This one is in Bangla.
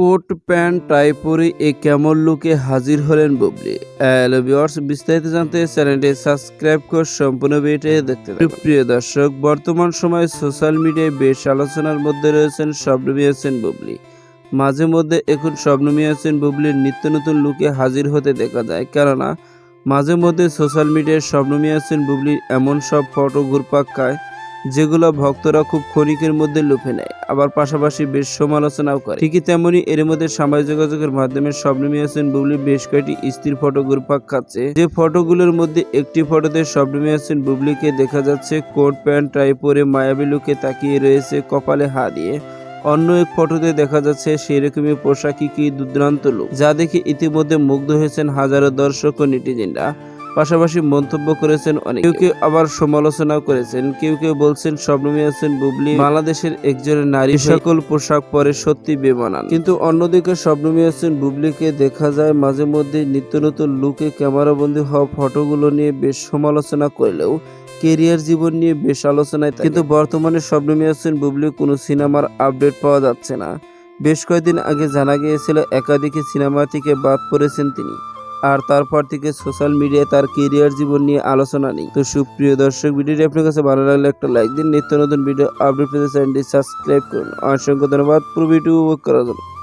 কোট, প্যান্ট টাই পরে এ কেমন লুকে হাজির হলেন বুবলি? ভিউয়ার্স, বিস্তারিত জানতে চ্যানেলটি সাবস্ক্রাইব করে সম্পূর্ণ ভিডিওটি দেখতে প্রিয় দর্শক, বর্তমান সময়ে সোশ্যাল মিডিয়ায় বেশ আলোচনার মধ্যে রয়েছেন শবনমী হোসেন বুবলি। মাঝে মধ্যে এখন শবনমী হোসেন বুবলির নিত্য নতুন লুকে হাজির হতে দেখা যায়। কেননা, মাঝে মধ্যে সোশ্যাল মিডিয়ায় শবনমী হোসেন বুবলির এমন সব ফটো ঘুরপাক খায় যেগুলো ভক্তরা খুব ক্ষণিকের মধ্যে লুফে নেয়, আবার পাশাপাশি বেশ সমালোচনাও করে। ঠিকই তেমনি এর মধ্যে সামাজিক যোগাযোগের মাধ্যমে শবনমী হোসেন বুবলি বেশ কয়েকটি স্ত্রীর ফটো ঘুরপাক খাচ্ছে। যে ফটোগুলোর মধ্যে একটি ফটোতে শবনমী হোসেন বুবলিকে দেখা যাচ্ছে, কোট প্যান্ট টাই পরে মায়াবী লুকে তাকিয়ে রয়েছে কপালে হা দিয়ে। অন্য এক ফটোতে দেখা যাচ্ছে সেই রকমই পোশাকি কি দুর্দান্ত লোক, যা দেখে ইতিমধ্যে মুগ্ধ হয়েছেন হাজারো দর্শক ও নেটিজেনরা। পাশাপাশি মন্তব্য করেছেন অনেক। কেউ কেউ আবার সমালোচনা করেছেন। কেউ কেউ বলছেন শবনমী হোসেন বুবলি। বাংলাদেশের একজন নারী সকল পোশাক পরে সত্যি বেমানান। কিন্তু অন্যদিকে শবনমী হোসেন বুবলিকে দেখা যায় মাঝে মধ্যে নিত্য নতুন লুকে ক্যামেরাবন্দি হওয়া ফটোগুলো নিয়ে বেশ সমালোচনা করলেও কেরিয়ার জীবন নিয়ে বেশ আলোচনায় কিন্তু বর্তমানে শবনমী হোসেন বুবলি কোনো সিনেমার আপডেট পাওয়া যাচ্ছে না। বেশ কয়েকদিন আগে জানা গিয়েছিল, একাধিক সিনেমা থেকে বাদ পড়েছেন তিনি। আর তারপর থেকে সোশ্যাল মিডিয়ায় তার কেরিয়ার জীবন নিয়ে আলোচনা নেই। তো সুপ্রিয় দর্শক, ভিডিওটি আপনার কাছে ভালো লাগলে একটা লাইক দিন। নিত্য নতুন ভিডিও আপডেট পেতে চ্যানেলটি সাবস্ক্রাইব করুন। অসংখ্য ধন্যবাদ। পুরো ভিডিও উপভোগ করার জন্য।